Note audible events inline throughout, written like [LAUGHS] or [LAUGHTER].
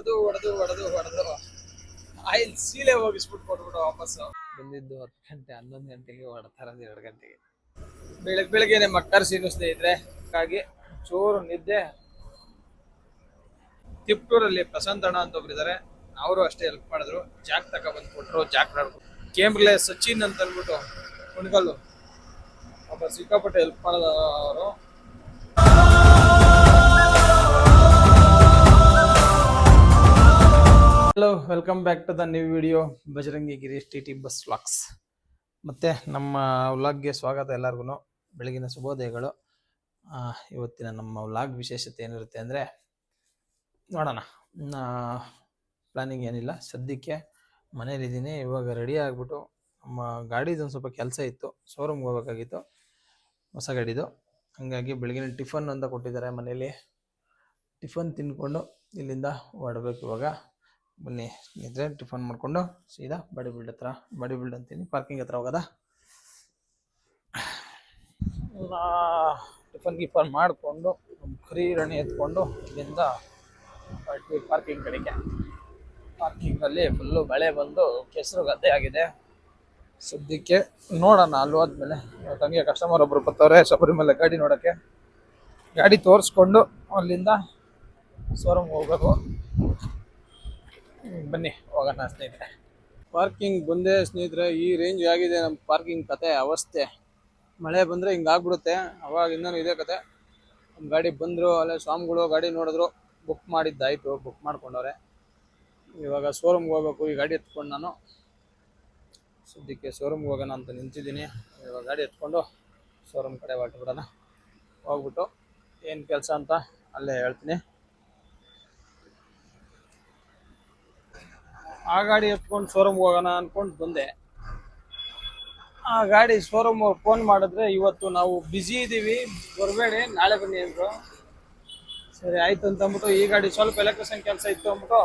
ಹೊಡೆದು ಹೊಡೆದು ಹೊಡೆದು ಹೊಡೆದು. ಆಯಿಲ್ ಸೀಲೆ ಹೋಗಿಸ್ಬಿಟ್ಟು ಕೊಟ್ಬಿಟ್ಟು ವಾಪಸ್ಸು. ಬಂದಿದ್ದು ಹತ್ತು ಗಂಟೆ ಹನ್ನೊಂದು ಗಂಟೆಗೆ ಹೊಡ್ತಾರದು ಎರಡು ಗಂಟೆಗೆ. ಬೆಳಗ್ಗೆ ಬೆಳಗ್ಗೆನೆ ಮಕ್ಕರ್ ಸೀನು ಇದ್ರೆ ಹಾಗಾಗಿ ಚೂರು ನಿದ್ದೆ. ತಿಪ್ಟೂರಲ್ಲಿ ಪ್ರಶಾಂತ್ ಅಣ್ಣ ಅಂತ ಒಬ್ರು ಇದಾರೆ. ಅವರು ಅಷ್ಟೇ ಹೆಲ್ಪ್ ಮಾಡಿದ್ರು. ಜಾಕ್ ತಕ ಬಂದು ಕೊಟ್ರು ಜಾಕ್ ನಡ್ಕೊಂಡು ಕೇಂಬ್ರಲೆ ಸಚಿನ್ ಅಂತ ಅಂದ್ಬಿಟ್ಟು ಕುಣ್ಗಲ್ಲು ಒಬ್ಬ ಸಿಕ್ಕಾಪಟ್ಟೆ ಹೆಲ್ಪ್ ಮಾಡಿದ ಅವರು hello welcome back to the new video Bajrangi Girish T T bus vlogs ಮತ್ತು ನಮ್ಮ ವ್ಲಾಗ್ಗೆ ಸ್ವಾಗತ ಎಲ್ಲರಿಗೂ ಬೆಳಗಿನ ಶುಭೋದಯಗಳು. ಇವತ್ತಿನ ನಮ್ಮ ವ್ಲಾಗ್ ವಿಶೇಷತೆ ಏನಿರುತ್ತೆ ಅಂದರೆ, ನೋಡೋಣ. ಪ್ಲಾನಿಂಗ್ ಏನಿಲ್ಲ. ಸದ್ಯಕ್ಕೆ ಮನೇಲಿದ್ದೀನಿ ಇವಾಗ ರೆಡಿ ಆಗಿಬಿಟ್ಟು ನಮ್ಮ ಗಾಡಿದು ಒಂದು ಸ್ವಲ್ಪ ಕೆಲಸ ಇತ್ತು. ಶೋರೂಮ್ಗೆ ಹೋಗ್ಬೇಕಾಗಿತ್ತು. ಹೊಸ ಗಾಡಿದು. ಹಾಗಾಗಿ ಬೆಳಗಿನ ಟಿಫನ್ ಅಂತ ಕೊಟ್ಟಿದ್ದಾರೆ ಮನೇಲಿ. ಟಿಫನ್ ತಿಂದ್ಕೊಂಡು ಇಲ್ಲಿಂದ ಹೊರಡಬೇಕು ಇವಾಗ. ಬನ್ನಿ ಇದ್ರೆ ಟಿಫನ್ ಮಾಡಿಕೊಂಡು ಸೀದಾ ಬಾಡಿ ಬಿಲ್ಡ್ ಹತ್ರ, ಬಾಡಿ ಬಿಲ್ಡ್ ಅಂತೀನಿ, ಪಾರ್ಕಿಂಗ್ ಹತ್ರ ಹೋಗೋದಾ? ಟಿಫನ್ ಗಿಫನ್ ಮಾಡಿಕೊಂಡು ಫ್ರೀ ರಣಿ ಎತ್ಕೊಂಡು ಇಲ್ಲಿಂದ ಪಾರ್ಕಿಂಗ್ ಕಡೆಗೆ. ಪಾರ್ಕಿಂಗಲ್ಲಿ ಫುಲ್ಲು ಮಳೆ ಬಂದು ಕೆಸರು ಗದ್ದೆ ಆಗಿದೆ. ಸದ್ಯಕ್ಕೆ ನೋಡೋಣ, ಅಲ್ಲಿ ಹೋದ್ಮೇಲೆ. ತಂಗಿಯ ಕಸ್ಟಮರ್ ಒಬ್ರು ಬರ್ತಾರೆ ಶಬರಿಮಲೆ ಗಾಡಿ ನೋಡೋಕ್ಕೆ. ಗಾಡಿ ತೋರಿಸ್ಕೊಂಡು ಅಲ್ಲಿಂದ ಶೋರೂಮ್ಗೆ ಹೋಗ್ಬೇಕು. ಬನ್ನಿ, ಹೋಗೋಣ ಸ್ನೇಹಿತರೆ. ಪಾರ್ಕಿಂಗ್ ಬಂದೆ ಸ್ನೇಹಿತರೆ, ಈ ರೇಂಜ್ ಆಗಿದೆ ನಮ್ಮ ಪಾರ್ಕಿಂಗ್ ಕತೆ, ಅವಸ್ಥೆ. ಮಳೆ ಬಂದರೆ ಹಿಂಗಾಗ್ಬಿಡುತ್ತೆ ಇನ್ನೂ ಇದೇ ಕತೆ. ನಮ್ಮ ಗಾಡಿ ಬಂದರು, ಅಲ್ಲೇ ಸ್ವಾಮಿಗಳು ಗಾಡಿ ನೋಡಿದ್ರು ಬುಕ್ ಮಾಡಿದ್ದಾಯಿತು ಬುಕ್ ಮಾಡ್ಕೊಂಡವ್ರೆ. ಇವಾಗ ಶೋರೂಮ್ಗೆ ಹೋಗ್ಬೇಕು, ಈ ಗಾಡಿ ಎತ್ಕೊಂಡು ನಾನು. ಸದ್ಯಕ್ಕೆ ಶೋರೂಮ್ಗೆ ಹೋಗೋಣ ಅಂತ ನಿಂತಿದ್ದೀನಿ. ಇವಾಗ ಗಾಡಿ ಎತ್ಕೊಂಡು ಶೋರೂಮ್ ಕಡೆ ಹೊರಟು ಬಿಡೋಣ. ಹೋಗ್ಬಿಟ್ಟು, ಏನು ಕೆಲಸ ಅಂತ ಅಲ್ಲೇ ಹೇಳ್ತೀನಿ. ಆ ಗಾಡಿ ಎತ್ಕೊಂಡು ಶೋರೂಮ್ಗೆ ಹೋಗೋಣ ಅನ್ಕೊಂಡು ಬಂದೆ. ಆ ಗಾಡಿ ಶೋರೂಮ್ ಫೋನ್ ಮಾಡಿದ್ರೆ ಇವತ್ತು ನಾವು ಬ್ಯುಸಿ ಇದ್ದೀವಿ ಬರಬೇಡಿ, ನಾಳೆ ಬನ್ನಿ ಅಂದರು. ಸರಿ, ಆಯ್ತು ಅಂತ ಅಂದ್ಬಿಟ್ಟು ಈ ಗಾಡಿ ಸ್ವಲ್ಪ ಎಲೆಕ್ಟ್ರಿಷನ್ ಕೆಲಸ ಇತ್ತು ಅಂದ್ಬಿಟ್ಟು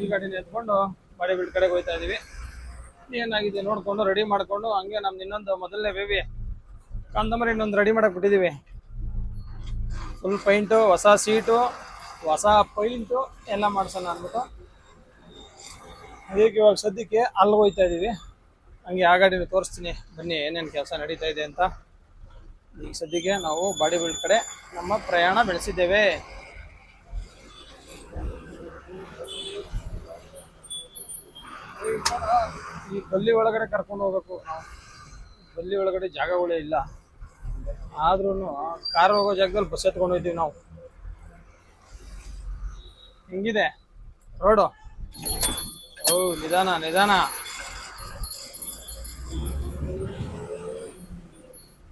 ಈ ಗಾಡಿನ ಎತ್ಕೊಂಡು ಬಾಡಿ ಬಿಡ್ ಕಡೆಗೆ ಹೋಗ್ತಾ ಇದೀವಿ. ಏನಾಗಿದೆ ನೋಡ್ಕೊಂಡು ರೆಡಿ ಮಾಡ್ಕೊಂಡು, ಹಂಗೆ ನಮ್ದು ಇನ್ನೊಂದು ಮೊದಲನೇ ಬೇಬಿ ಕಾಂತಮರಿ ಇನ್ನೊಂದು ರೆಡಿ ಮಾಡಕ್ ಬಿಟ್ಟಿದ್ದೀವಿ ಫುಲ್ ಪೈಂಟು ಹೊಸ ಸೀಟು ಹೊಸ ಪೈಂಟು ಎಲ್ಲ ಮಾಡಿಸೋಣ ಅಂದ್ಬಿಟ್ಟು ಅದಕ್ಕೆ ಇವಾಗ ಸದ್ಯಕ್ಕೆ ಅಲ್ಲಿ ಹೋಗ್ತಾ ಇದೀವಿ. ಹಂಗೆ ಆ ಗಾಡಿನ ತೋರಿಸ್ತೀನಿ. ಬನ್ನಿ, ಏನೇನು ಕೆಲಸ ನಡೀತಾ ಇದೆ ಅಂತ. ಈಗ ಸದ್ಯಕ್ಕೆ ನಾವು ಬಾಡಿ ಬಿಲ್ಡ್ ಕಡೆ ನಮ್ಮ ಪ್ರಯಾಣ ಬೆಳೆಸಿದ್ದೇವೆ. ಈ ಬಲ್ಲಿ ಒಳಗಡೆ ಕರ್ಕೊಂಡು ಹೋಗ್ಬೇಕು ನಾವು. ಒಳಗಡೆ ಜಾಗಗಳೇ ಇಲ್ಲ. ಆದ್ರೂ ಕಾರ್ ಹೋಗೋ ಜಾಗದಲ್ಲಿ ಬಸ್ ಎತ್ಕೊಂಡು ಹೋಗ್ತೀವಿ ನಾವು. ಹೆಂಗಿದೆ? ರೋಡು? ಓ, ನಿಧಾನ ನಿಧಾನ.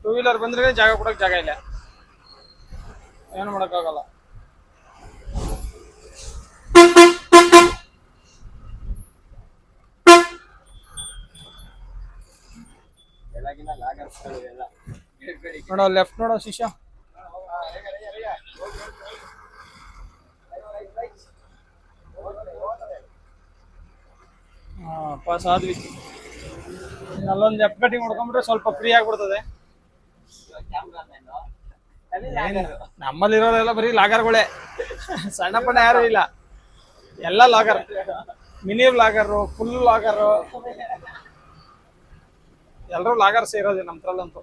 ಟೂ ವೀಲರ್ ಬಂದ್ರೆ ಜಾಗ ಕೊಡಕ್ ಜಾಗ ಇಲ್ಲ. ಏನು ಮಾಡೋಕ್ಕಾಗಲ್ಲ. ನೋಡೋ ಲೆಫ್ಟ್ ನೋಡೋ, ಶಿಷ್ಯ ಹಾ ಪಾಸ್ ಆದ್ವಿ. ಅಲ್ಲೊಂದು ಎಫ್ ಕಟಿಂಗ್ ಹೊಡ್ಕೊಂಡ್ಬಿಟ್ರೆ ಸ್ವಲ್ಪ ಫ್ರೀ ಆಗ್ಬಿಡ್ತದೆ. ನಮ್ಮಲ್ಲಿರೋದೆಲ್ಲ ನಮ್ಮಲ್ಲಿರೋರೆಲ್ಲ ಬರೀ ಲಾಗರ್ಗಳೇ. ಸಣ್ಣ ಪಣ್ಣ ಯಾರು ಇಲ್ಲ. ಎಲ್ಲ ಲಾಗರ್. ಮಿನಿ ಲಾಗರು ಫುಲ್ ಲಾಗರು. ಎಲ್ಲರೂ ಲಾಗರ್ ಸೇರೋದು ನಮ್ದ್ರಲ್ಲಂತೂ.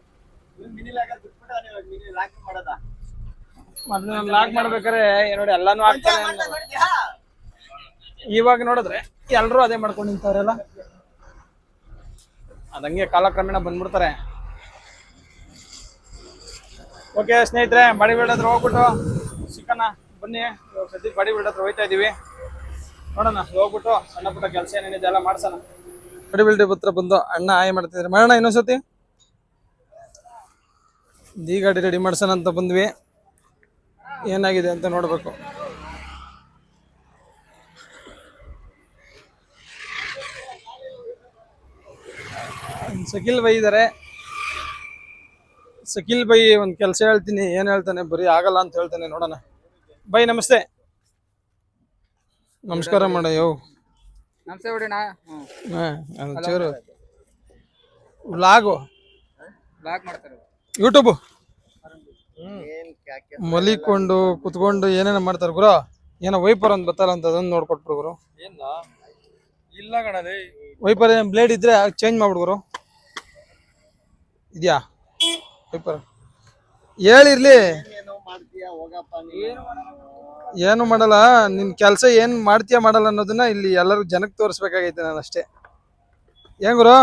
ಮೊದ್ಲು ನಾನು ಲಾಗ್ ಮಾಡ್ಬೇಕಾರೆ ಏನ್ ನೋಡಿ ಎಲ್ಲಾನು ಆಗ್ತಾನೆ ಇವಾಗ ನೋಡಿದ್ರೆ ಎಲ್ರು ಅದೇ ಮಾಡ್ಕೊಂಡು ನಿಂತವ್ರೆಲ್ಲ. ಅದಂಗೆ ಕಾಲಕ್ರಮೇಣ ಬಂದ್ಬಿಡ್ತಾರೆ. ಓಕೆ ಸ್ನೇಹಿತರೆ, ಬಾಡಿ ಬಿಲ್ಡ್ ಹತ್ರ ಹೋಗ್ಬಿಟ್ಟು ಸಿಕ್ಕಣ ಬನ್ನಿ. ಸದ್ಯಕ್ಕೆ ಬಾಡಿ ಬಿಲ್ಡ್ ಹತ್ರ ಹೋಯ್ತಾ ಇದೀವಿ. ನೋಡೋಣ, ಹೋಗ್ಬಿಟ್ಟು ಸಣ್ಣ ಪುಟ್ಟ ಕೆಲಸ ಏನೇನಿದೆ ಎಲ್ಲ ಮಾಡ್ಸೋಣ. ಬಾಡಿ ಬಿಲ್ಡ್ ಹತ್ರ ಬಂದು ಅಣ್ಣ ಆಯ್ ಮಾಡ್ತಿದ್ರೆ. ಮಾಡೋಣ ಇನ್ನೊಂದ್ಸತಿ? ಈ ಗಾಡಿ ರೆಡಿ ಮಾಡ್ಸೋಣ ಅಂತ ಬಂದ್ವಿ. ಏನಾಗಿದೆ ಅಂತ ನೋಡ್ಬೇಕು. ಸಕಿಲ್ ಬೈ ಇದಾರೆ. ಸಖಿಲ್ ಬೈ ಒಂದ್ ಕೆಲಸ ಹೇಳ್ತೀನಿ ಏನ್ ಹೇಳ್ತಾನೆ ಬರೀ ಆಗಲ್ಲ ಅಂತ ಹೇಳ್ತಾನೆ ನೋಡೋಣ. ಬೈ ನಮಸ್ತೆ. ನಮಸ್ಕಾರ ಮಾಡ ಯೋ. ನಮಸ್ತೆ ಬಿಡಿನಾ ಚೂರು. ವ್ಲಾಗು. ಬ್ಲಾಕ್ ಮಾಡ್ತಾರೆ ಯೂಟ್ಯೂಬ್. ಮಲಿಕೊಂಡು ಕುತ್ಕೊಂಡು ಏನೇನ ಮಾಡ್ತಾರೆ ಗುರು. ಏನೋ ವೈಪರ್ ಅಂತ ಬತ್ತಲ್ಲ ಅಂತ ಅದನ್ನ ನೋಡ್ಕೊಟ್ಬಿಡು ಗುರು. ಏನ ಇಲ್ಲ ಕಣ ವೈಪರ್ ಬ್ಲೇಡ್ ಇದ್ರೆ ಚೇಂಜ್ ಮಾಡ್ಬಿಡ್ಗುರು ಇದೆಯಾ? ಹೇಳಿರ್ಲಿ. ಏನು ಮಾಡಲ್ಲ? ನಿನ್ ಕೆಲಸ ಏನ್ ಮಾಡ್ತೀಯ ಮಾಡಲ್ಲ ಅನ್ನೋದನ್ನ ಇಲ್ಲಿ ಎಲ್ಲರು ಜನಕ್ಕೆ ತೋರಿಸ್ಬೇಕಾಗೈತೆ ನಾನು ಅಷ್ಟೇ. ಏನ್ ಗುರು?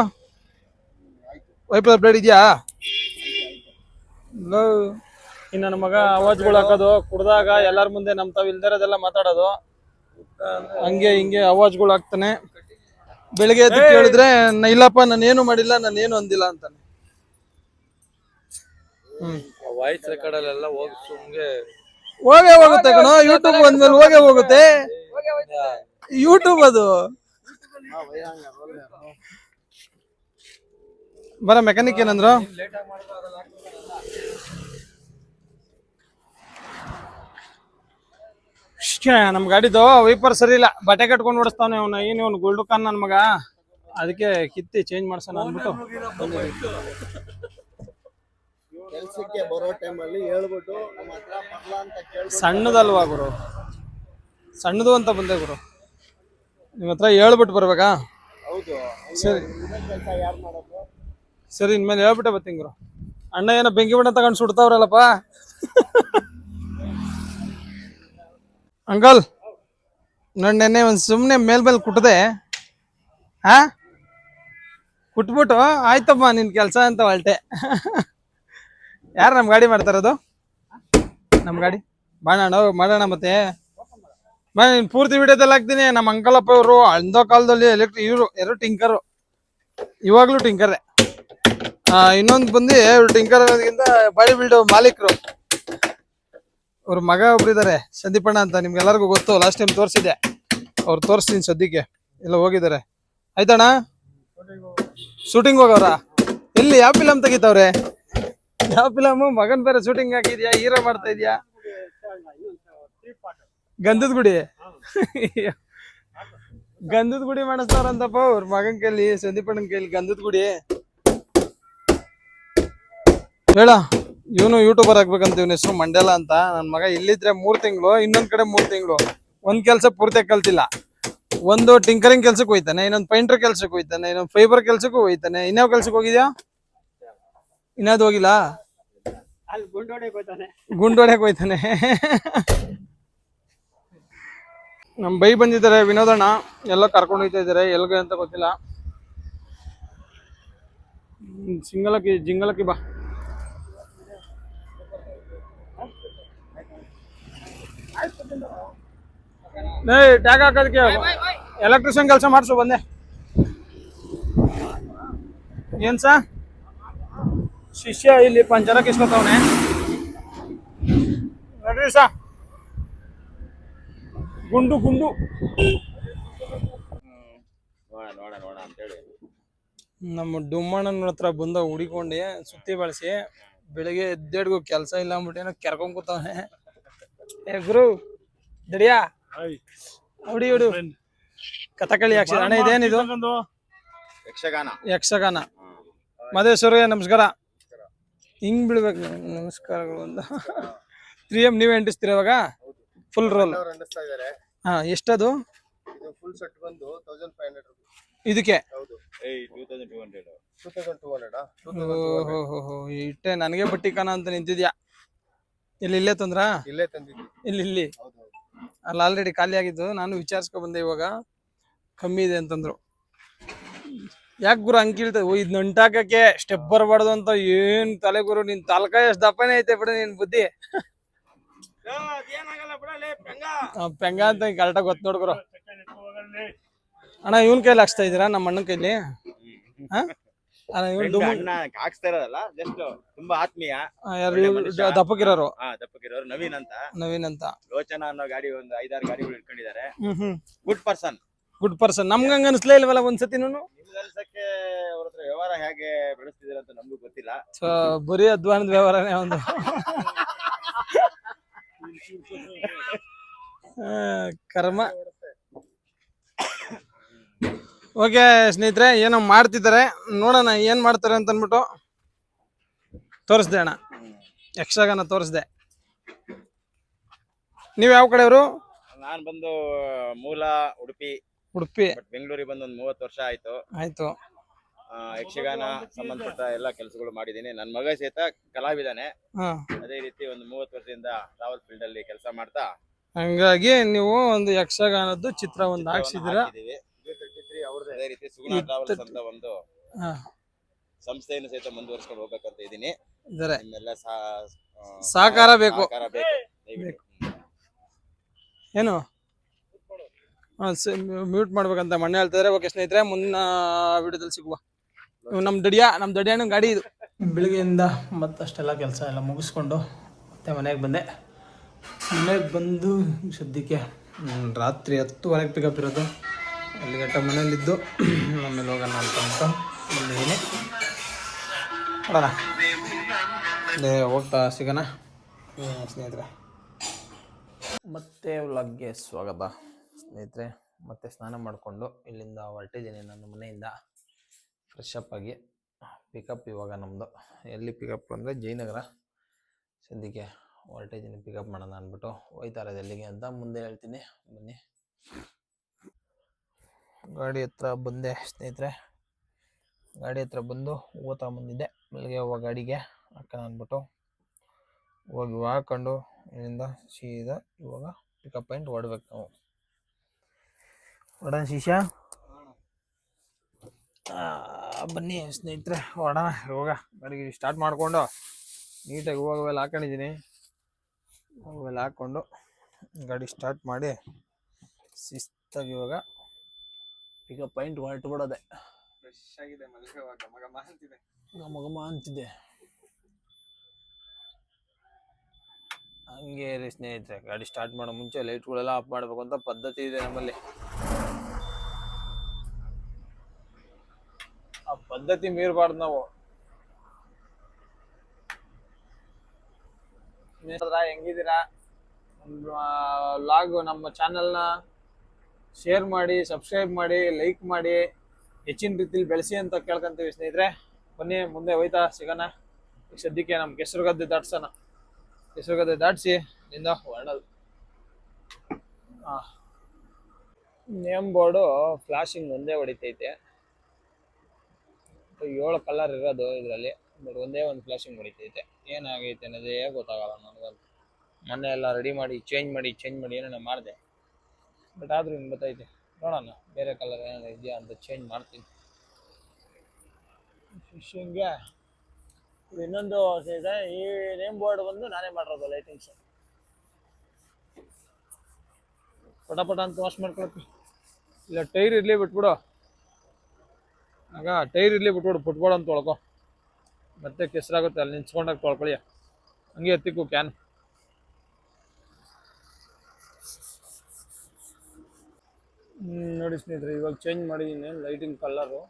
ವೈಪರ್ ಬ್ಲೇಡ್ ಇದೆಯಾ? ಇನ್ನು ನನ್ನ ಮಗ ಅವಾಜ್ಗಳು ಹಾಕೋದು ಕುಡ್ದಾಗ ಎಲ್ಲರ ಮುಂದೆ ನಮ್ಮ ತಾವ್ ಇಲ್ದಿರೋದೆಲ್ಲ ಮಾತಾಡೋದು. ಹಂಗೆ ಹಿಂಗೆ ಅವಾಜ್ಗಳು ಹಾಕ್ತಾನೆ. ಬೆಳಿಗ್ಗೆ ಎದ್ದು ಕೇಳಿದ್ರೆ ನಾ ಇಲ್ಲಪ್ಪ ನಾನು ಏನು ಮಾಡಿಲ್ಲ ನಾನು ಏನು ಅಂದಿಲ್ಲ ಅಂತಾನೆ. ವಾಯ್ಸ್ ರೆಕಾರ್ಡ್ ಅಲ್ಲೆಲ್ಲ ಹೋಗಿ ಸುಮ್ಗೆ ಹೋಗೇ ಹೋಗುತ್ತೆ ಕಣೋ ಯೂಟ್ಯೂಬ್ ಬಂದ್ಮೇಲೆ ಹೋಗೇ ಹೋಗುತ್ತೆ. ಯೂಟ್ಯೂಬ್ ಅದು. ಬರ ಮೆಕ್ಯಾನಿಕ್ ಏನಂದ್ರು? ನಮ್ ಗಾಡಿದು ವೈಪರ್ ಸರಿ ಇಲ್ಲ. ಬಟ್ಟೆ ಕಟ್ಕೊಂಡು ಓಡಿಸ್ತಾನೆ ಅವನ ಏನು ಇವನು ಗೋಲ್ಡ್ ಖಾನ್ ನನ್ ಮಗ? ಅದಕ್ಕೆ ಕಿತ್ತಿ ಚೇಂಜ್ ಮಾಡ್ಸೋಣ ಅಂದ್ಬಿಟ್ಟು. ಕೆಲ್ಸಕ್ಕೆ ಬರೋ ಟೈಮಲ್ಲಿ ಹೇಳ್ಬಿಟ್ಟು ನಮ್ಮ ಹತ್ರ ಬರ್ಲಾ ಅಂತ ಕೇಳಿ ಸಣ್ಣದಲ್ವಾ ಗುರು? ಸಣ್ಣದು ಅಂತ ಬಂದೆ ಗುರು. ನಿಮ್ಮ ಹತ್ರ ಹೇಳ್ಬಿಟ್ಟು ಬರ್ಬೇಕಾ? ಹೌದು. ಸರಿ. ಕೆಲಸ ಯಾರು ಮಾಡೋದು? ಸರಿ ಇನ್ಮೇಲೆ ಹೇಳ್ಬಿಟ್ಟೆ ಬರ್ತೀನಿ ಗುರು. ಅಣ್ಣ ಏನೋ ಬೆಂಕಿ ಬಣ್ಣ ತಗೊಂಡು ಸುಡ್ತಾವ್ರಲ್ಲಪ್ಪ? ಅಂಕಲ್ ನಾನು ನೆನ್ನೆ ಒಂದು ಸುಮ್ಮನೆ ಮೇಲ್ ಮೇಲೆ ಕುಟ್ಟದೆ ಹಾ? ಕುಟ್ಬಿಟ್ಟು ಆಯ್ತಪ್ಪ ನಿನ್ ಕೆಲಸ ಅಂತ ಹೊಲ್ಟೆ ಯಾರು ನಮ್ಮ ಗಾಡಿ ಮಾಡ್ತಾರದು? ನಮ್ಮ ಗಾಡಿ? ಮಾಡೋಣ ಮಾಡೋಣ ಮತ್ತೆ. ಪೂರ್ತಿ ವಿಡಿಯೋದಲ್ಲಿ ಹಾಕ್ತೀನಿ. ನಮ್ಮ ಅಂಕಲಪ್ಪ ಇವರು ಅಂದ ಕಾಲದಲ್ಲಿ ಎಲೆಕ್ಟ್ರಿಕ್ ಇವರು ಎರಡು ಟಿಂಕರು ಇವಾಗ್ಲೂ ಟಿಂಕರೇ ಇನ್ನೊಂದು ಬಂದು ಟಿಂಕರ್ ಅನ್ನೋದಕ್ಕಿಂತ ಬಾಡಿ ಬಿಲ್ಡ್ ಮಾಲೀಕರು. ಅವ್ರ ಮಗ ಒಬ್ರು ಇದಾರೆ ಸಂದೀಪಣ್ಣ ಅಂತ ನಿಮ್ಗೆಲ್ಲರಿಗೂ ಗೊತ್ತು. ಲಾಸ್ಟ್ ಟೈಮ್ ತೋರಿಸಿದೆ ಅವ್ರು ತೋರಿಸ್ತೀನಿ ಸದ್ಯಕ್ಕೆ. ಎಲ್ಲ ಹೋಗಿದ್ದಾರೆ ಆಯ್ತಣ್ಣ? ಶೂಟಿಂಗ್ ಹೋಗವ್ರ? ಎಲ್ಲಿ ಯಾವ ಫಿಲಮ್ ತೆಗಿತಾವ್ರೆ? ಯಾವ ಫಿಲಮ್ ಮಗನ್ ಬೇರೆ ಶೂಟಿಂಗ್ ಹಾಕಿದ್ಯಾ ಹೀರೋ ಮಾಡ್ತಾ ಇದ್ಯಾ ಗಂಧದ ಗುಡಿ. ಗಂಧದ ಗುಡಿ ಮಾಡಿಸ್ತಾರಂತಪ್ಪ ಅವ್ರ ಮಗನ್ ಕೈಲಿ ಸಂದೀಪಣ್ಣನ ಕೈಲಿ ಗಂಧದ ಗುಡಿ. ಹೇಳ, ಇವನು ಯೂಟ್ಯೂಬರ್ ಆಗ್ಬೇಕಂತ ಇವನ ಹೆಸರು ಮಂಡ್ಯಲ ಅಂತ. ನನ್ನ ಮಗ ಇಲ್ಲಿದ್ರೆ ಮೂರ್ ತಿಂಗಳು, ಇನ್ನೊಂದ್ ಕಡೆ ಮೂರ್ ತಿಂಗಳು. ಒಂದ್ ಕೆಲ್ಸ ಪೂರ್ತಿ ಕಲ್ತಿಲ್ಲ. ಒಂದು ಟಿಂಕರಿಂಗ್ ಕೆಲ್ಸಕ್ಕೆ ಹೋಯ್ತಾನೆ, ಇನ್ನೊಂದು ಪೈಂಟರ್ ಕೆಲ್ಸಕ್ಕೆ ಹೋಯ್ತಾನೆ, ಇನ್ನೊಂದು ಫೈಬರ್ ಕೆಲ್ಸಕ್ಕೂ ಹೋಯ್ತಾನೆ. ಇನ್ಯಾವ ಕೆಲ್ಸಕ್ಕೆ ಹೋಗಿದ್ಯಾ? ಇನ್ಯಾವ್ದು ಹೋಗಿಲ್ಲ? ಅಲ್ಲಿ ಗುಂಡೋಡೆಗೆ ಹೋಗ್ತಾನೆ. ಗುಂಡೋಡಕ್ ಹೋಯ್ತಾನೆ ನಮ್ ಬೈ ಬಂದಿದ್ದಾರೆ ವಿನೋದಣ್ಣ ಎಲ್ಲ ಕರ್ಕೊಂಡು ಹೋಗ್ತಾ ಇದಾರೆ ಎಲ್ಗೆ ಅಂತ ಗೊತ್ತಿಲ್ಲ. ಸಿಂಗಲಕ್ಕಿ ಜಿಂಗಲಕ್ಕಿ ಬಾ. ಟ್ಯಾಗ್ ಹಾಕೋದಕ್ಕೆ ಎಲೆಕ್ಟ್ರಿಷಿಯನ್ ಕೆಲಸ ಮಾಡಿಸು ಬಂದೆ. ಏನ್ ಸಾ ಶಿಷ್ಯ ಇಲ್ಲಿ ಪಂಚರ ಕಿಸ್ಕೊತಾವನೆ. ನಡ್ರಿ ಸಾ. ಗುಂಡು ಗುಂಡು. ನಮ್ಮ ಡುಮ್ಮಣ್ಣನ ಹತ್ರ ಬಂದ ಹುಡಿಕೊಂಡು ಸುತ್ತಿ ಬಳಸಿ ಬೆಳಿಗ್ಗೆ ಎದ್ದೇಡ್ಗು ಕೆಲಸ ಇಲ್ಲ ಅಂದ್ಬಿಟ್ಟು ಏನೋ ಕೆರ್ಕೊಂಡ್ ಕೂತವನೆ. ಏ ಗುರು ದಡಿಯಾ ಹುಡಿ ಹುಡು. ಕಥಕಳಿ ಯಕ್ಷಗಾನ ಅಣ್ಣ ಇದೇನಿದು? ಯಕ್ಷಗಾನ. ಯಕ್ಷಗಾನ. ಮಹದೇಶ್ವರಿಗೆ ನಮಸ್ಕಾರ. ಹಿಂಗ್ ಬಿಡ್ಬೇಕು ನಮಸ್ಕಾರಗಳು ಒಂದು ತ್ರೀ ಎಂ ನೀವೇ ಅಂಟಿಸ್ತೀರ ಇವಾಗ? ಫುಲ್ ರೋಲ್ ಇದಾರೆ ಹಾ ಎಷ್ಟದು? ಇದು ಫುಲ್ ಸೆಟ್ ಬಂದು ತೌಸಂಡ್ ಫೈವ್ ಹಂಡ್ರೆಡ್ ಇದಕ್ಕೆ? ಹೌದು. ಟೂ ತೌಸಂಡ್ ಟೂ ಹಂಡ್ರೆಡ್ ಇಟ್ಟೆ ನನಗೆ ಬಟ್ಟಿ ಕಾಣ ಅಂತ ನಿಂತಿದ್ಯಾ? ಇಲ್ಲಿ ಇಲ್ಲೇ ತಂದ್ರ? ಇಲ್ಲೇ ತಂದಿದ್ವಿ. ಇಲ್ಲಿ ಇಲ್ಲಿ. ಹೌದು ಹೌದು. ಅಲ್ಲಿ ಆಲ್ರೆಡಿ ಖಾಲಿ ಆಗಿದ್ದು ನಾನು ವಿಚಾರಿಸ್ಕೊ ಬಂದೆ ಇವಾಗ. ಕಮ್ಮಿ ಇದೆ ಅಂತಂದ್ರು. ಯಾಕೆ ಗುರು ಹಂಗೆ ಕೇಳ್ತದೆ? ಓ ಇದ್ ನಂಟಾಕಕ್ಕೆ ಸ್ಟೆಪ್ ಬರಬಾರ್ದು ಅಂತ ಏನ್ ತಲೆ ಗುರು ನಿನ್ ತಲಕ ಎಷ್ಟು ದಪ್ಪನೇ ಐತೆ ಬಿಡ ನಿನ್ ಬುದ್ಧಿ. ಪೆಂಗ. ಅಂತ ಕರೆಕ್ಟಾಗಿ ಗೊತ್ತ ನೋಡ್ ಗುರು. ಅಣ್ಣ ಇವನ್ ಕೈಲಿ ಹಾಕ್ಸ್ತಾ ಇದೀರಾ ನಮ್ಮ ಅಣ್ಣನ ಕೈಲಿ? ತುಂಬಾ ಆತ್ಮೀಯ. ದಪ್ಪಕ್ಕಿರೋರು ದಪ್ಪಕ್ಕಿರೋರು ನವೀನ್ ಅಂತ. ನವೀನ್ ಅಂತ. ಲೋಚನ ಅನ್ನೋ ಗಾಡಿ ಒಂದು ಐದಾರು ಗಾಡಿಗಳು ಇಟ್ಕೊಂಡಿದ್ದಾರೆ. Good person good person. ನಮ್ಗೆ ಹಂಗ ಅನ್ಸ್ಲೇ ಇಲ್ವಲ್ಲ ಒಂದ್ಸತಿ ಅನ್ಸಕ್ಕೆ ಅವ್ರ ಹತ್ರ ವ್ಯವಹಾರ ಹೇಗೆ ಬೆಳೆಸ್ತಿದಾರೆ ಅಂತ ನಮಗೂ ಗೊತ್ತಿಲ್ಲ. ಬರೀ ಅಧ್ವಾನದ ವ್ಯವಹಾರನೇ ಒಂದು ಆ, ಕರ್ಮ. ಓಕೆ ಸ್ನೇಹಿತರೆ ಏನೋ ಮಾಡ್ತಿದ್ದಾರೆ. ನೋಡೋಣ ಏನ್ ಮಾಡ್ತಾರೆ ಅಂತ ಅಂದ್ಬಿಟ್ಟು ತೋರಿಸ್ದೆ ಅಣ್ಣ. ಯಕ್ಷಗಾನ ತೋರಿಸ್ದೆ. ನೀವ್ ಯಾವ ಕಡೆಯವರು? ನಾನ್ ಬಂದು ಮೂಲ ಉಡುಪಿ. ಉಡುಪಿ. ಬೆಂಗಳೂರಿಗೆ ಬಂದು ಒಂದು ಮೂವತ್ತು ವರ್ಷ ಆಯ್ತು. ಆಯ್ತು. ಆ, ಯಕ್ಷಗಾನ ಸಂಬಂಧಪಟ್ಟ ಎಲ್ಲ ಕೆಲಸಗಳು ಮಾಡಿದ್ದೀನಿ. ನನ್ನ ಮಗ ಸಹಿತ ಕಲಾವಿದನೇ. ಹಾ. ಅದೇ ರೀತಿ ಒಂದು ಮೂವತ್ತು ವರ್ಷದಿಂದ ಟ್ರಾವೆಲ್ ಫೀಲ್ಡ್ ಅಲ್ಲಿ ಕೆಲಸ ಮಾಡ್ತಾ. ಹಂಗಾಗಿ ನೀವು ಒಂದು ಯಕ್ಷಗಾನದ್ದು ಚಿತ್ರ ಒಂದು ಹಾಕಿದ್ದೀವಿ. ಅದೇ ರೀತಿ ಸುಗುಣ ಟ್ರಾವೆಲ್ಸ್ ಅಂತ ಒಂದು ಹಾ. ಸಂಸ್ಥೆಯನ್ನು ಸಹಿತ ಮುಂದುವರ್ಸ್ಕೊಂಡು ಹೋಗ್ಬೇಕಂತ ಇದ್ದೀನಿ. ಇದಾರೆ. ನಿಮ್ಮೆಲ್ಲ ಸಹ ಆ, ಸಹಕಾರ ಬೇಕು. ಸಹಕಾರ ಬೇಕು. ದಯವಿಟ್ಟು. ಏನು? ಮ್ಯೂಟ್ ಮಾಡ್ಬೇಕಂತ ಮಣ್ಣೆ ಹೇಳ್ತಿದ್ರೆ ಓಕೆ, ಸ್ನೇಹಿತರೆ, ಮುನ್ನ ವಿಡಿಯೋದಲ್ಲಿ ಸಿಗುವ. ನಮ್ಮ ನಮ್ ದಡಿಯ, ನಮ್ ದಡಿಯನ ಗಾಡಿ ಇದು. ಬೆಳಿಗ್ಗೆಯಿಂದ ಮತ್ತಷ್ಟೆಲ್ಲ ಕೆಲಸ ಎಲ್ಲ ಮುಗಿಸ್ಕೊಂಡು ಮತ್ತೆ ಮನೆಗೆ ಬಂದೆ. ಮನೆಗೆ ಬಂದು ಸದ್ಯಕ್ಕೆ ರಾತ್ರಿ ಹತ್ತುವರೆಗೆ ಪಿಕಪ್ ಇರೋದು. ಅಲ್ಲಿ ಗಟ್ಟ ಮನೇಲಿದ್ದು ಆಮೇಲೆ ಹೋಗೋಣ ಅಂತ ಅಂತ ಬಂದಿದ್ದೀನಿ ನೋಡೋಣ. ಹೋಗ್ತಾ ಸಿಗೋಣ. ಸ್ನೇಹಿತರೆ. ಮತ್ತೆ ವ್ಲಾಗ್ಗೆ ಸ್ವಾಗತ. ಸ್ನೇಹಿತರೆ, ಮತ್ತೆ ಸ್ನಾನ ಮಾಡಿಕೊಂಡು ಇಲ್ಲಿಂದ ಹೊರಟಿದ್ದೀನಿ ನನ್ನ ಮನೆಯಿಂದ. ಫ್ರೆಶ್ ಅಪ್ ಆಗಿ ಪಿಕಪ್ ಇವಾಗ ನಮ್ಮದು ಎಲ್ಲಿ ಪಿಕಪ್ ಅಂದರೆ ಜಯನಗರ. ಸದ್ಯಕ್ಕೆ ಹೊರಟಿದ್ದೀನಿ ಪಿಕಪ್ ಮಾಡೋಣ ಅಂದ್ಬಿಟ್ಟು. ಹೋಯ್ತಾರೆ ಎಲ್ಲಿಗೆ ಅಂತ ಮುಂದೆ ಹೇಳ್ತೀನಿ. ಬನ್ನಿ. ಗಾಡಿ ಹತ್ರ ಬಂದೆ ಸ್ನೇಹಿತರೆ. ಗಾಡಿ ಹತ್ರ ಬಂದು ಹೋಗ್ತಾ ಬಂದಿದ್ದೆ. ಬೆಳಗ್ಗೆ ಹೋಗೋ ಗಾಡಿಗೆ ಹಾಕೋಣ ಅಂದ್ಬಿಟ್ಟು. ಹೋಗಿ ಹಾಕೊಂಡು ಇಲ್ಲಿಂದ ಸೀದಾ ಇವಾಗ ಪಿಕಪ್ ಪಾಯಿಂಟ್ ಹೊಡ್ಬೇಕು ನಾವು. ಹೊಡೋಣ ಶಿಷ್ಯ? ಬನ್ನಿ ಸ್ನೇಹಿತರೆ ಒಡನ ಇವಾಗ ಗಾಡಿಗೆ ಸ್ಟಾರ್ಟ್ ಮಾಡಿಕೊಂಡು ನೀಟಾಗಿ ಹೋಗವೆಲ್ಲ ಹಾಕೊಂಡಿದ್ದೀನಿ. ಹೋಗವೆಲ್ಲ ಹಾಕ್ಕೊಂಡು ಗಾಡಿ ಸ್ಟಾರ್ಟ್ ಮಾಡಿ ಶಿಸ್ತಾಗಿ ಇವಾಗ ಈಗ ಪಾಯಿಂಟ್ ಹೊರಟು ಬಿಡೋದೆ. ಫ್ರೆಶ್ ಆಗಿದೆ ಮಲ್ಗೋವಾಗ ಮಗ ಮಗ ಅಂತಿದೆ. ಹಂಗೇ ಘಮ ಅಂತಿದೆ. ಹಂಗೆ ರೀ ಸ್ನೇಹಿತರೆ ಗಾಡಿ ಸ್ಟಾರ್ಟ್ ಮಾಡೋ ಮುಂಚೆ ಲೈಟ್ಗಳೆಲ್ಲ ಆಫ್ ಮಾಡಬೇಕು ಅಂತ ಪದ್ಧತಿ ಇದೆ ನಮ್ಮಲ್ಲಿ. ಆ ಪದ್ಧತಿ ಮೀರಬಾರ್ದು ನಾವು. ಹೆಂಗಿದ್ದೀರಾ? ಲಾಗ್ ನಮ್ಮ ಚಾನೆಲ್ನ ಶೇರ್ ಮಾಡಿ, ಸಬ್ಸ್ಕ್ರೈಬ್ ಮಾಡಿ, ಲೈಕ್ ಮಾಡಿ, ಹೆಚ್ಚಿನ ರೀತಿಲಿ ಬೆಳೆಸಿ ಅಂತ ಕೇಳ್ಕೊಂತೀವಿ ಸ್ನೇಹಿತರೆ. ಬನ್ನಿ, ಮುಂದೆ ಹೋಯ್ತಾ ಸಿಗೋಣ. ಈಗ ಸದ್ಯಕ್ಕೆ ನಮ್ಮ ಕೆಸರು ಗದ್ದೆ ದಾಟ್ಸೋಣ. ಕೆಸರು ಗದ್ದೆ ದಾಟಿಸಿ ನಿಂದ ಹೊರಡೋದು. ಹಾಂ ನೇಮ್ ಬೋರ್ಡು ಫ್ಲಾಶಿಂಗ್ ಮುಂದೆ ಹೊಡಿತೈತೆ. ಏಳು ಕಲರ್ ಇರೋದು ಇದರಲ್ಲಿ ಬಟ್ ಒಂದೇ ಒಂದು ಫ್ಲಾಶಿಂಗ್ ಹೊಡಿತೈತೆ. ಏನಾಗೈತೆ ಅನ್ನೋದೇ ಗೊತ್ತಾಗಲ್ಲ ನನಗಂತ. ಮೊನ್ನೆ ಎಲ್ಲ ರೆಡಿ ಮಾಡಿ ಚೇಂಜ್ ಮಾಡಿ ಚೇಂಜ್ ಮಾಡಿ ಏನೇನೋ ಮಾಡಿದೆ. ಬಟ್ ಆದ್ರೂ ಹಿಂಗೆ ಗೊತ್ತೈತೆ ನೋಡೋಣ, ಬೇರೆ ಕಲರ್ ಏನಾದ್ರು ಇದೆಯಾ ಅಂತ ಚೇಂಜ್ ಮಾಡ್ತೀನಿ. ಫಿಶಿಂಗ್ಗೆ ಇನ್ನೊಂದು ಇದೆ. ಈ ನೇಮ್ ಬೋರ್ಡ್ ಬಂದು ನಾನೇ ಮಾಡಿರೋದು ಲೈಟಿಂಗ್ಸ್ ಪಟ ಪಟ ಅಂತ ವಾಶ್ ಮಾಡ್ಕೊಳಕ್ಕೆ. ಇಲ್ಲ ಟೈರ್ ಇರಲಿ ಬಿಟ್ಬಿಡು. ಆಗ ಟೈರ್ ಇರಲಿ ಬಿಟ್ಬಿಡು ಫುಟ್ಬಾಲ್ ಅಂತ ತೊಳ್ಕೊ. ಮತ್ತೆ ಕೆಸರಾಗುತ್ತೆ ಅಲ್ಲಿ ನಿಂತ್ಕೊಂಡಾಗ ತೊಳ್ಕೊಳ್ಳಿ. ಹಂಗೆ ಎತ್ತಿಕ್ಕು ಕ್ಯಾನ್ ನೋಡಿ ಸ್ನೇಹಿತರೆ ಇವಾಗ ಚೇಂಜ್ ಮಾಡಿದ್ದೀನಿ ಲೈಟಿಂಗ್ ಕಲರು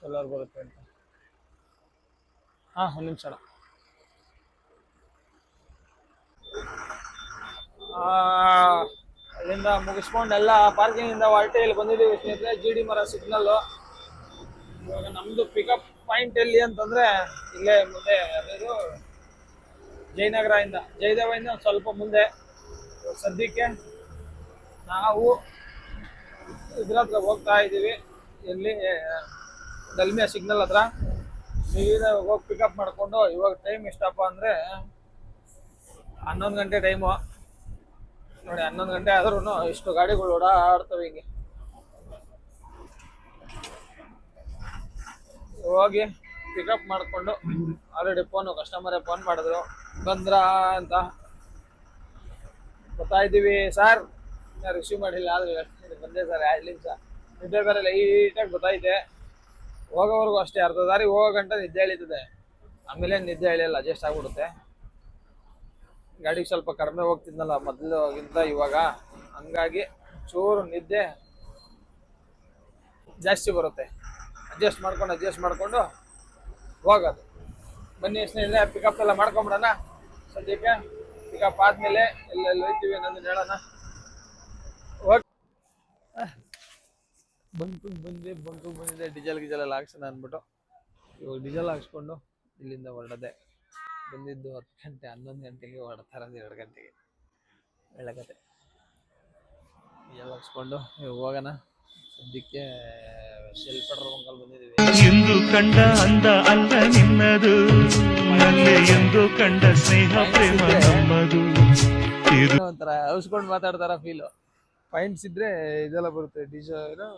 ಕಲರ್ ಬರುತ್ತೆ ಅಂತ. ಹಾಂ ಒಂದು ನಿಮಿಷ ಆ, ಅಲ್ಲಿಂದ ಮುಗಿಸ್ಕೊಂಡು ಎಲ್ಲ ಪಾರ್ಕಿಂಗ್ ಇಂದ ಇಲ್ಲಿ ಬಂದಿದ್ದೀವಿ ಸ್ನೇಹಿತರೆ. ಜಿ ಡಿ ಮರ ಸಿಗ್ನಲ್ಲು ಇವಾಗ ನಮ್ದು ಪಿಕಪ್ ಪಾಯಿಂಟ್ ಎಲ್ಲಿ ಅಂತಂದ್ರೆ ಇಲ್ಲೇ ಮುಂದೆ ಅದೇದು ಜಯನಗರ ಇಂದ. ಜಯದೇವ ಇಂದ ಸ್ವಲ್ಪ ಮುಂದೆ. ಸದ್ಯಕ್ಕೆ ನಾವು ಇದ್ರ ಹತ್ರ ಹೋಗ್ತಾ ಇದ್ದೀವಿ. ಎಲ್ಲಿ? ಡಲ್ಮಿಯ ಸಿಗ್ನಲ್ ಹತ್ರ. ಸೀದಾ ಹೋಗಿ ಪಿಕಪ್ ಮಾಡಿಕೊಂಡು ಇವಾಗ ಟೈಮ್ ಎಷ್ಟಪ್ಪ ಅಂದರೆ ಹನ್ನೊಂದು ಗಂಟೆ ಟೈಮು ನೋಡಿ, ಹನ್ನೊಂದು ಗಂಟೆ ಆದ್ರೂ ಇಷ್ಟು ಗಾಡಿಗಳು ಓಡಾಡ್ತವೆ ಹಿಂಗೆ. ಹೋಗಿ ಪಿಕಪ್ ಮಾಡಿಕೊಂಡು ಆಲ್ರೆಡಿ ಫೋನು ಕಸ್ಟಮರೇ ಫೋನ್ ಮಾಡಿದ್ರು. ಬಂದ್ರ ಅಂತ. ಬರ್ತಾ ಇದ್ದೀವಿ ಸರ್ ರಿಸೀವ್ ಮಾಡಿಲ್ಲ, ಆದ್ರೆ ಬಂದೆ ಸರ್ ಎರಡು ಸರ್ ನಿದ್ದೆ ಬೇರೆ ಲೈಟಾಗಿ ಗೊತ್ತಾಯ್ತೆ ಹೋಗೋವರೆಗೂ ಅಷ್ಟೇ, ಅರ್ಧ ದಾರಿ ಹೋಗೋ ಗಂಟೆ ನಿದ್ದೆ ಎಳೀತದೆ. ಆಮೇಲೆ ನಿದ್ದೆ ಎಳೆಯಲ್ಲ ಅಡ್ಜಸ್ಟ್ ಆಗ್ಬಿಡುತ್ತೆ. ಗಾಡಿಗೆ ಸ್ವಲ್ಪ ಕಡಿಮೆ ಹೋಗ್ತಿದ್ನಲ್ಲ ಮೊದಲಿಗಿಂತ ಇವಾಗ ಹಂಗಾಗಿ ಚೂರು ನಿದ್ದೆ ಜಾಸ್ತಿ ಬರುತ್ತೆ. ಅಡ್ಜಸ್ಟ್ ಮಾಡ್ಕೊಂಡು ಅಡ್ಜಸ್ಟ್ ಮಾಡಿಕೊಂಡು ಹೋಗೋದು. ಬನ್ನಿ ಸ್ನೇಹಿತರೆ ಪಿಕಪ್ ಎಲ್ಲ ಮಾಡ್ಕೊಂಬಿಡೋಣ. ಸದ್ಯಕ್ಕೆ ಪಿಕಪ್ ಆದಮೇಲೆ ಎಲ್ಲೆಲ್ಲಿ ಹೋಯ್ತೀವಿ ಅನ್ನೋದನ್ನ ಹೇಳೋಣ. ಓಕೆ ಬಂತು, ಬಂದೆ, ಬಂತು, ಬಂದಿದೆ. ಡೀಸೆಲ್ ಗೀಸೆಲ್ ಎಲ್ಲ ಹಾಕ್ಸೋಣ ಅಂದ್ಬಿಟ್ಟು. ಇವಾಗ ಡೀಸೆಲ್ ಹಾಕ್ಸ್ಕೊಂಡು ಇಲ್ಲಿಂದ ಹೊರಡದೆ. ಬಂದಿದ್ದು ಹತ್ತು ಗಂಟೆ ಹನ್ನೊಂದು ಗಂಟೆಗೆ ಹೊರಡ್ತಾ ಇರೋದು ಎರಡು ಗಂಟೆಗೆ. ಒಳ್ಳೆ ಹಾಕ್ಸ್ಕೊಂಡು ಇವಾಗ ಹೋಗೋಣ. ಸದ್ಯಕ್ಕೆ ಶೆಲ್ ಪೆಟ್ರೋಲ್ ಬಂಕಲ್ಲಿ ಬಂದಿದ್ದೀವಿ. ಎಂದು ಕಂಡ ಅಂದ ಅಲ್ಲ ನಿನ್ನದು. ಎಂದು ಕಂಡ ಸ್ನೇಹ ಪ್ರೇಮ ನಮ್ಮದು. ಒಂಥರ ಹೌಸ್ಕೊಂಡು ಮಾತಾಡ್ತಾರ ಫೀಲು ಪಾಯಿಂಟ್ಸ್ ಇದ್ರೆ ಇದೆಲ್ಲ ಬರುತ್ತೆ. ಡಿಜ ಏನೋ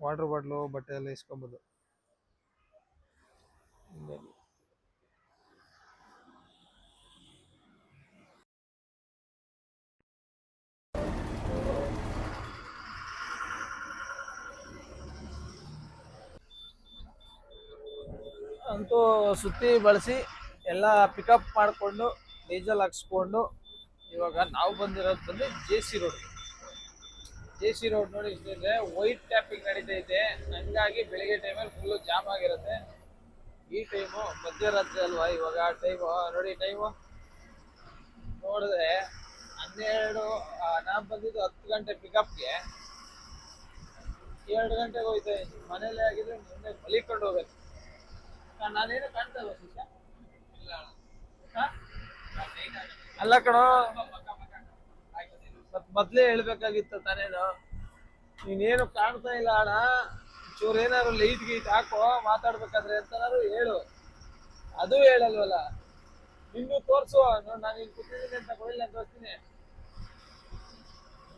ವಾಟರ್ ಬಾಟ್ಲು ಬಟ್ಟೆ ಎಲ್ಲ ಇಸ್ಕೊಬೋದು. ಅಂತೂ ಸುತ್ತಿ ಬಳಸಿ ಎಲ್ಲ ಪಿಕಪ್ ಮಾಡಿಕೊಂಡು ಡೀಸೆಲ್ ಹಾಕ್ಸ್ಕೊಂಡು, ಇವಾಗ ನಾವು ಬಂದಿರೋದು ಬಂದು J C road J C road ನೋಡಿ ವೈಟ್ ಟ್ಯಾಪಿಂಗ್ ನಡೀತಾ ಇದೆ. ಹಂಗಾಗಿ ಬೆಳಿಗ್ಗೆ ಟೈಮಲ್ಲಿ ಫುಲ್ಲು ಜಾಮ್ ಆಗಿರುತ್ತೆ. ಈ ಟೈಮು ಮಧ್ಯರಾತ್ರಿ ಅಲ್ವಾ? ಇವಾಗ ಆ ಟೈಮು ನೋಡಿ ಟೈಮು ನೋಡಿದ್ರೆ ಹನ್ನೆರಡು ನಾನ್ ಬಂದಿದ್ದು ಹತ್ತು ಗಂಟೆ ಪಿಕಪ್ಗೆ ಎರಡು ಗಂಟೆಗೆ ಹೋಯ್ತಾ ಇದ್ದೀನಿ. ಮನೇಲಿ ಆಗಿದ್ರೆ ಮುಂದೆ ಮಲಿಕೊಂಡು ಹೋಗ್ಬೇಕು. ನಾ- ನಾನೇನು ಕಾಣ್ತಾ ಇಲ್ಲ? ಅಲ್ಲ ಕಣೋ. ಮತ್ ಮೊದ್ಲೇ ಹೇಳ್ಬೇಕಾಗಿತ್ತು ತಾನೇನು? ನೀನೇನು ಕಾಣ್ತಾ ಇಲ್ಲ ಅಣ್ಣ. ಚೂರು ಏನಾದ್ರು ಲೈಟ್ ಗೀಟ್ ಹಾಕೋ ಮಾತಾಡ್ಬೇಕಾದ್ರೆ ಅಂತನಾದ್ರು ಹೇಳು. ಅದು ಹೇಳಲ್ವಲ್ಲ? ಇನ್ನು ತೋರ್ಸು. ನಾನು ಇಲ್ಲಿ ಕೂತಿದ್ದೀನಿ ಅಂತ ಕೊಡಿಲ್ಲ ತೋರಿಸ್ತೀನಿ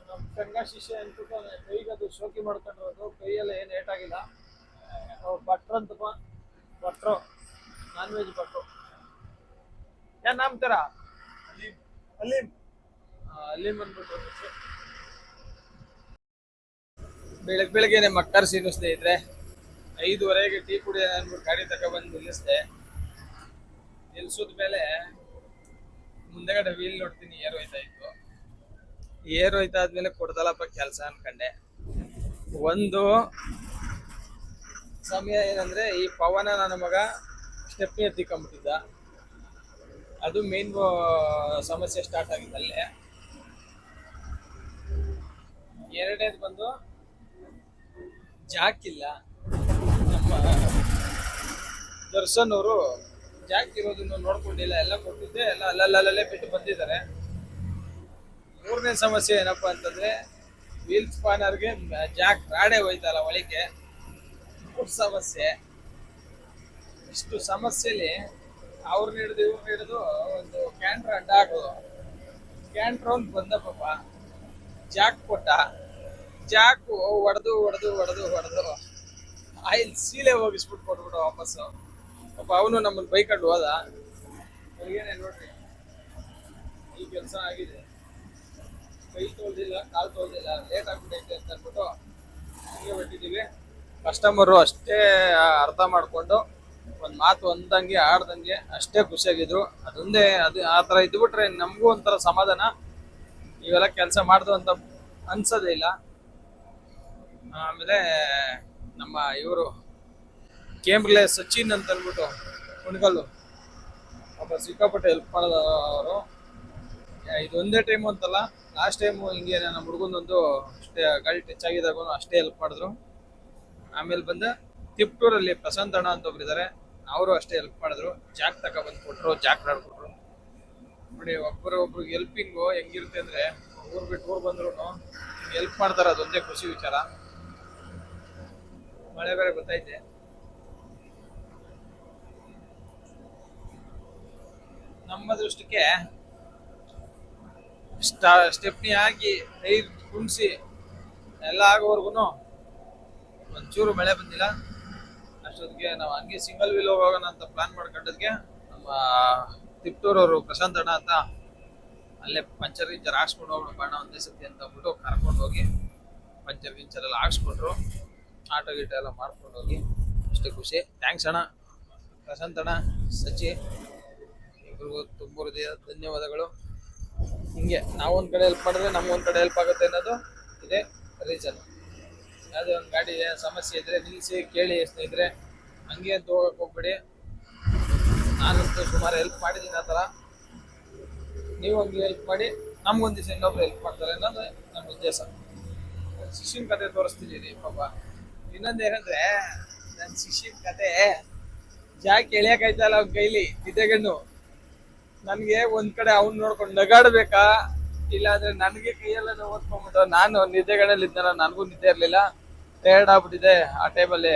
ನಮ್ಮ ಗಂಗಾ ಶಿಷ್ಯ ಅನ್ಬಿಟ್ಟು ಕೈಗೆ ಅದು ಶೋಕಿ ಮಾಡ್ಕೊಂಡಿರೋದು ಕೈಯೆಲ್ಲ ಏನು ಏಟಾಗಿಲ್ಲ ಅವ್ರು ಭಟ್ರು ಅಂತಪ್ಪ ಭಟ್ರು. ನಾನ್ ವೆಜ್ ಭಟ್ರು. ಏನ್ ನಾಮ್ ಅಲೀಮ್. ಅಲೀಮ್. ಅಲೀಮ್ ಅಂದ್ಬಿಟ್ಟು ಬೆಳಗ್ಗೆ ಬೆಳಗ್ಗೆನೆ ಮಕ್ಕರ್ ಸೀನು ಇದ್ರೆ ಐದುವರೆಗೆ ಟೀ ಪುಡಿ ಅಂದ್ಬಿಟ್ಟು ಗಾಡಿ ತಗೊಬಂದು ನಿಲ್ಲಿಸ್ದೆ. ನಿಲ್ಸಿದ ಮೇಲೆ ಮುಂದೆಗಡೆ ವೀಲ್ ನೋಡ್ತೀನಿ, ಏರ್ ಹೋಯ್ತಾ ಇತ್ತು. ಏರ್ ಹೋಯ್ತಾ ಆದ್ಮೇಲೆ ಕೆಲಸ ಅನ್ಕಂಡೆ. ಒಂದು ಸಮಯ ಏನಂದ್ರೆ ಈ ಪವನ ನನ್ನ ಮಗ ಸ್ಟೆಪ್ನಿ ಎತ್ತಿಕೊಂಡ್ಬಿಟ್ಟಿದ್ದ. ಅದು ಮೇನ್ ಸಮಸ್ಯೆ ಸ್ಟಾರ್ಟ್ ಆಗಿದ್ದಲ್ಲೇ. ಎರಡನೇದು ಬಂದು ಜಾಕ್ ಇಲ್ಲ ನಮ್ಮ ದರ್ಶನ್ ಅವರು ಜಾಕ್ ಇರೋದನ್ನು ನೋಡ್ಕೊಂಡಿಲ್ಲ ಎಲ್ಲ ಕೊಟ್ಟಿದ್ದೆ, ಎಲ್ಲ ಅಲ್ಲಲ್ಲಲ್ಲೇ ಬಿಟ್ಟು ಬಂದಿದ್ದಾರೆ. ಮೂರನೇ ಸಮಸ್ಯೆ ಏನಪ್ಪ ಅಂತಂದ್ರೆ ವೀಲ್ ಸ್ಪಾನರ್ಗೆ ಜಾಕ್ ರಾಡೆ ಹೋಯ್ತಲ್ಲ ಒಳಗೆ ಮೂರು ಸಮಸ್ಯೆ. ಇಷ್ಟು ಸಮಸ್ಯೆಲಿ ಅವ್ರನ್ನ ಹಿಡಿದು ಇವ್ರನ್ನ ಹಿಡಿದು ಒಂದು ಕ್ಯಾಂಟ್ರ್ ಅಡ್ಡ ಹಾಕೋದು. ಕ್ಯಾಂಟ್ರ್ ಒಂದು ಬಂದ ಪಾಪ. ಜಾಕ್ ಕೊಟ್ಟ. ಜಾಕು ಹೊಡೆದು ಹೊಡೆದು ಹೊಡೆದು ಹೊಡೆದು ಆಯಿಲ್ ಸೀಲೆ ಹೋಗಿಸ್ಬಿಟ್ಟು ಕೊಟ್ಬಿಟ್ಟು ವಾಪಸ್ಸು. ಪಾಪ ಅವನು ನಮ್ಮನ್ನು ಬೈಕಂಡು ಹೋದ. ಏನೇ ನೋಡ್ರಿ ಈ ಕೆಲಸ ಆಗಿದೆ. ಕೈ ತೊಳ್ದಿಲ್ಲ, ಕಾಲು ತೊಳ್ದಿಲ್ಲ, ಲೇಟ್ ಆಗ್ಬಿಟ್ಟೈತೆ ಅಂತ ಅಂದ್ಬಿಟ್ಟು ಹಿಂಗೆ ಬಿಟ್ಟಿದ್ದೀವಿ. ಕಸ್ಟಮರು ಅಷ್ಟೇ ಅರ್ಥ ಮಾಡಿಕೊಂಡು ಒಂದು ಮಾತು ಒಂದಂಗೆ, ಆಡ್ದಂಗೆ ಅಷ್ಟೇ ಖುಷಿಯಾಗಿದ್ರು. ಅದೊಂದೇ, ಅದು ಆ ಥರ ಇದ್ಬಿಟ್ರೆ ನಮಗೂ ಒಂಥರ ಸಮಾಧಾನ. ಇವೆಲ್ಲ ಕೆಲಸ ಮಾಡ್ದು ಅಂತ ಅನ್ಸೋದೇ ಇಲ್ಲ. ಆಮೇಲೆ ನಮ್ಮ ಇವರು ಕೇಂಬ್ರಲೆ ಸಚಿನ್ ಅಂತ ಅಂದ್ಬಿಟ್ಟು ಕುಣಗಲ್ಲು. ಒಬ್ಬ ಸಿಕ್ಕಾಪಟ್ಟೆ ಹೆಲ್ಪ್ ಮಾಡಿದವರು. ಇದೊಂದೇ ಟೈಮು ಅಂತಲ್ಲ ಲಾಸ್ಟ್ ಟೈಮು ಹಿಂಗೆ ನಮ್ಮ ಹುಡುಗನೊಂದು ಅಷ್ಟೇ ಗಾಡಿ ಟಚ್ ಆಗಿದಾಗೂ ಅಷ್ಟೇ ಹೆಲ್ಪ್ ಮಾಡಿದ್ರು. ಆಮೇಲೆ ಬಂದ ತಿಪ್ಟೂರಲ್ಲಿ ಪ್ರಶಾಂತ್ ಅಣ್ಣ ಅಂತ ಒಬ್ಬರಿದ್ದಾರೆ ಅವರು ಅಷ್ಟೇ ಹೆಲ್ಪ್ ಮಾಡಿದ್ರು. ಜಾಕ್ ತಕ ಬಂದು ಕೊಟ್ರು ಜಾಕ್ ಕೊಟ್ರು ನೋಡಿ ಒಬ್ಬರು ಒಬ್ರಿಗೆ ಹೆಲ್ಪಿಂಗು ಹೆಂಗಿರುತ್ತೆ ಅಂದ್ರೆ, ಊರ್ ಬಿಟ್ಟು ಊರು ಬಂದ್ರು ಹೆಲ್ಪ್ ಮಾಡ್ತಾರೆ ಅದೊಂದೇ ಖುಷಿ ವಿಚಾರ. ಮಳೆ ಬೇರೆ ಗೊತ್ತೈತೆ ನಮ್ಮ ದೃಷ್ಟಿಗೆ ಸ್ಟಾ, ಸ್ಟೆಪ್ನಿ ಹಾಕಿ ಟೈರ್ ಕುಣಿಸಿ ಎಲ್ಲ ಆಗೋವರೆಗೂ ಒಂಚೂರು ಮಳೆ ಬಂದಿಲ್ಲ. ಅಷ್ಟೊತ್ತಿಗೆ ನಾವು ಹಂಗೆ ಸಿಂಗಲ್ ವೀಲ್ ಹೋಗೋಣ ಅಂತ ಪ್ಲಾನ್ ಮಾಡ್ಕೊಂಡದ್ಗೆ ನಮ್ಮ ತಿಪ್ಟೂರವರು ಪ್ರಶಾಂತ್ ಅಣ್ಣ ಅಂತ ಅಲ್ಲೇ ಪಂಚರ್ ಗಿಂಚರ್ ಹಾಕ್ಸ್ಕೊಂಡು ಹೋಗೋಣ ಬಣ್ಣ ಒಂದೇ ಸತಿ ಅಂತ ಅಂದ್ಬಿಟ್ಟು ಕರ್ಕೊಂಡು ಹೋಗಿ ಪಂಚರ್ ವಿಂಚರ್ ಎಲ್ಲ ಹಾಕ್ಸ್ಕೊಂಡ್ರು. ಆಟೋ ಗೀಟ ಎಲ್ಲ ಮಾಡ್ಕೊಂಡು ಹೋಗಿ ಅಷ್ಟೇ ಖುಷಿ. ಥ್ಯಾಂಕ್ಸ್ ಅಣ್ಣ. ಪ್ರಶಾಂತ್ ಅಣ್ಣ ಸಚಿ ಇಬ್ಬರಿಗೂ ತುಂಬ ಧನ್ಯವಾದಗಳು. ಹಿಂಗೆ ನಾವೊಂದು ಕಡೆ ಹೆಲ್ಪ್ ಮಾಡಿದ್ರೆ ನಮ್ಗೊಂದು ಕಡೆ ಹೆಲ್ಪ್ ಆಗುತ್ತೆ ಅನ್ನೋದು ಇದೇ ರೀಸನ್ ಯಾವುದೇ ಒಂದು ಗಾಡಿ ಸಮಸ್ಯೆ ಇದ್ರೆ ನಿಲ್ಲಿಸಿ ಕೇಳಿ ಸ್ನೇಹಿತರೆ. ಹಂಗೆ ಅಂತ ಹೋಗಕ್ಕೆ ಹೋಗ್ಬೇಡಿ. ನಾನಂತೂ ಸುಮಾರು ಹೆಲ್ಪ್ ಮಾಡಿದ್ದೀನಿ ಆ ಥರ. ನೀವು ಹಂಗೆ ಹೆಲ್ಪ್ ಮಾಡಿ, ನಮ್ಗೊಂದು ದಿವಸ ಇನ್ನೊಬ್ರು ಹೆಲ್ಪ್ ಮಾಡ್ತಾರೆ ಅನ್ನೋದು ನನ್ನ ಉದ್ದೇಶ. ಶಿಕ್ಷಣ ಕತೆ ತೋರಿಸ್ತಿದ್ದೀನಿ ಪಾಪ. ಇನ್ನೊಂದು ಏನಂದ್ರೆ ನನ್ನ ಶಿಷ್ಯನ ಕತೆ ಜಾಕ್ ಎಳಿಯಕ್ಕಾಯ್ತಲ್ಲ ಅವ್ನ ಕೈಲಿ ನಿದ್ದೆಗಣ್ಣು ನನಗೆ ಒಂದ್ ಕಡೆ ಅವ್ನ್ ನೋಡ್ಕೊಂಡು ನಗಾಡ್ಬೇಕಾ? ಇಲ್ಲ ಅಂದ್ರೆ ನನಗೆ ಕೈಯೆಲ್ಲ ನೋವು ಓದ್ಕೊಂಡ್ಬಿಟ್ಟು ನಾನು ನಿದ್ದೆಗಳಲ್ಲಿ ಇದ್ದಲ್ಲ ನನಗೂ ನಿದ್ದೆ ಇರಲಿಲ್ಲ. ಟೈರ್ಡ್ ಆಗ್ಬಿಟ್ಟಿದೆ ಆ ಟೈಮಲ್ಲಿ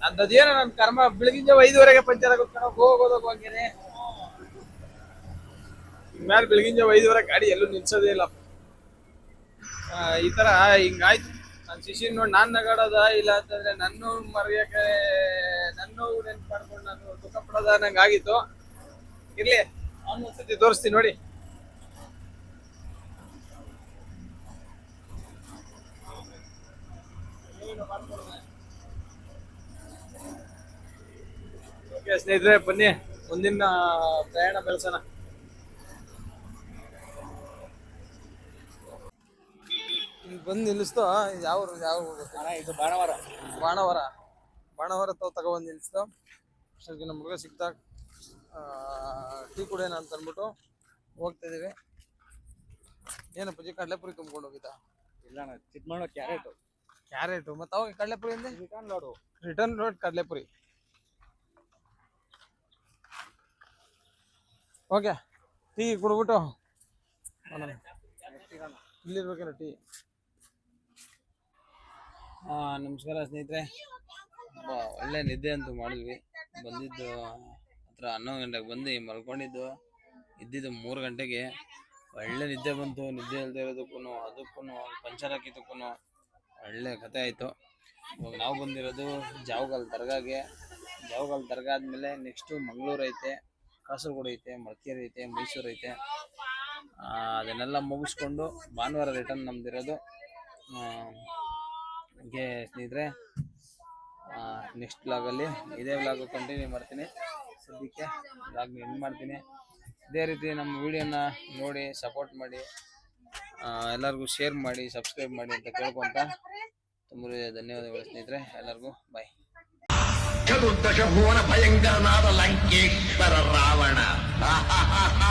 ನಂದದೇನೋ ನನ್ನ ಕರ್ಮ ಬೆಳಗಿನ ಐದುವರೆಗೆ ಪಂಚರ್ ಆಗುತ್ತೆ ಹೋಗೋದಕ್ಕೆ ಹೋಗ್ತೀನಿ ಇನ್ಮೇಲೆ ಬೆಳಗಿನ ಜಾವ ಐದುವರೆ ಗಾಡಿ ಎಲ್ಲೂ ನಿಲ್ಸೋದೇ ಇಲ್ಲ. ಈ ತರ ಹಿಂಗಾಯ್ತು. ನನ್ನ ಶಿಶಿರ್ ನೋಡಿ ನಾನ್ ನಗಾಡೋದ ಇಲ್ಲ ಅಂತಂದ್ರೆ ನನ್ನ ಮರೆಯಕ್ಕೆ ನನ್ನ ನೆನ್ಪು ಮಾಡ್ಕೊಂಡು ನಾನು ದುಃಖ ಪಡೋದ ನಂಗೆ ಆಗಿತ್ತು. ಇರ್ಲಿ ಅವ್ನು ಒಂದ್ಸತಿ ತೋರಿಸ್ತೀನಿ ನೋಡಿ. ಸ್ನೇಹಿತರೆ, ಬನ್ನಿ, ಮುಂದಿನ ಪ್ರಯಾಣ ಬೆಳೆಸೋಣ. ಇಲ್ಲಿ ಬಂದು ನಿಲ್ಲಿಸ್ತು ಯಾವ ಊರು? ಯಾವ ಊರು. ಇದು ಬಾಣವಾರ. ಬಾಣವರ. ಬಾಣವರ ತಾವು ತಗೊಬಂದು ನಿಲ್ಲಿಸ್ತು ಅಷ್ಟೊತ್ತಿಗೆ ನಮ್ಮ ಹುಡುಗ ಸಿಗ್ತಾ ಟೀ ಕುಡಿಯೋಣ ಅಂತ ಅಂದ್ಬಿಟ್ಟು ಹೋಗ್ತಾ ಇದೀವಿ. ಏನಪ್ಪ ಜಿ ಕಡಲೆಪುರಿ ತುಂಬ್ಕೊಂಡು ಹೋಗಿದ್ದ? ಇಲ್ಲ ಚಿಕ್ಕಮಗಳೂರು ಕ್ಯಾರೆಟ್. ಕ್ಯಾರೆಟು ಮತ್ತೆ ಅವಾಗ ಕಡಲೆಪುರಿ ಅಂದ್ರೆ ರಿಟರ್ನ್ ಲೋಡು ರಿಟರ್ನ್ ರೋಡ್ ಕಡಲೆಪುರಿ. ಓಕೆ ಟೀ ಕುಡ್ಬಿಟ್ಟು ಮಾಡೋಣ. ಇಲ್ಲಿರ್ಬೇಕೇನೋ ಟೀ. ನಮಸ್ಕಾರ ಸ್ನೇಹಿತರೆ. ಒಳ್ಳೆ ನಿದ್ದೆ ಅಂತ ಮಾಡಿದ್ವಿ. ಬಂದಿದ್ದು ಹತ್ರ ಹನ್ನೊಂದು ಗಂಟೆಗೆ ಬಂದು ಮಲ್ಕೊಂಡಿದ್ದು. ಇದ್ದಿದ್ದು ಮೂರು ಗಂಟೆಗೆ. ಒಳ್ಳೆ ನಿದ್ದೆ ಬಂತು. ನಿದ್ದೆ ಇಲ್ಲದೆ ಇರೋದಕ್ಕೂ ಅದಕ್ಕೂ ಪಂಚರ್ ಹಾಕಿದ್ದಕ್ಕೂ ಒಳ್ಳೆ ಕತೆ ಆಯಿತು. ಇವಾಗ ನಾವು ಬಂದಿರೋದು ಜಾವಗಲ್ ದರ್ಗಾಗೆ. ಜಾವಗಲ್ ದರ್ಗಾ ಆದಮೇಲೆ ನೆಕ್ಸ್ಟು ಮಂಗಳೂರು ಐತೆ ಕಾಸರಗೋಡು ಐತೆ ಮಡಿಕೇರಿ ಐತೆ ಮೈಸೂರು ಐತೆ. ಅದನ್ನೆಲ್ಲ ಮುಗಿಸ್ಕೊಂಡು ಭಾನುವಾರ ರಿಟರ್ನ್ ನಮ್ದಿರೋದು. ಆ, ಹಂಗೆ ಸ್ನೇಹಿತರೆ ನೆಕ್ಸ್ಟ್ ವ್ಲಾಗಲ್ಲಿ ಇದೇ ವ್ಲಾಗ್ ಕಂಟಿನ್ಯೂ ಮಾಡ್ತೀನಿ. ಸದ್ಯಕ್ಕೆ ವ್ಲಾಗ್ ಎಂಡ್ ಮಾಡ್ತೀನಿ. ಇದೇ ರೀತಿ ನಮ್ಮ ವಿಡಿಯೋನ ನೋಡಿ ಸಪೋರ್ಟ್ ಮಾಡಿ ಎಲ್ಲರಿಗೂ ಶೇರ್ ಮಾಡಿ ಸಬ್ಸ್ಕ್ರೈಬ್ ಮಾಡಿ ಅಂತ ಕೇಳ್ಕೊಂತ ತುಂಬ ಧನ್ಯವಾದಗಳು ಸ್ನೇಹಿತರೆ, ಎಲ್ಲರಿಗೂ ಬಾಯ್ ಚತುರ್ದಶ ಭುವನ ಭಯಂಕರನಾದ ಲಂಕೇಶ್ವರ ರಾಮ [LAUGHS]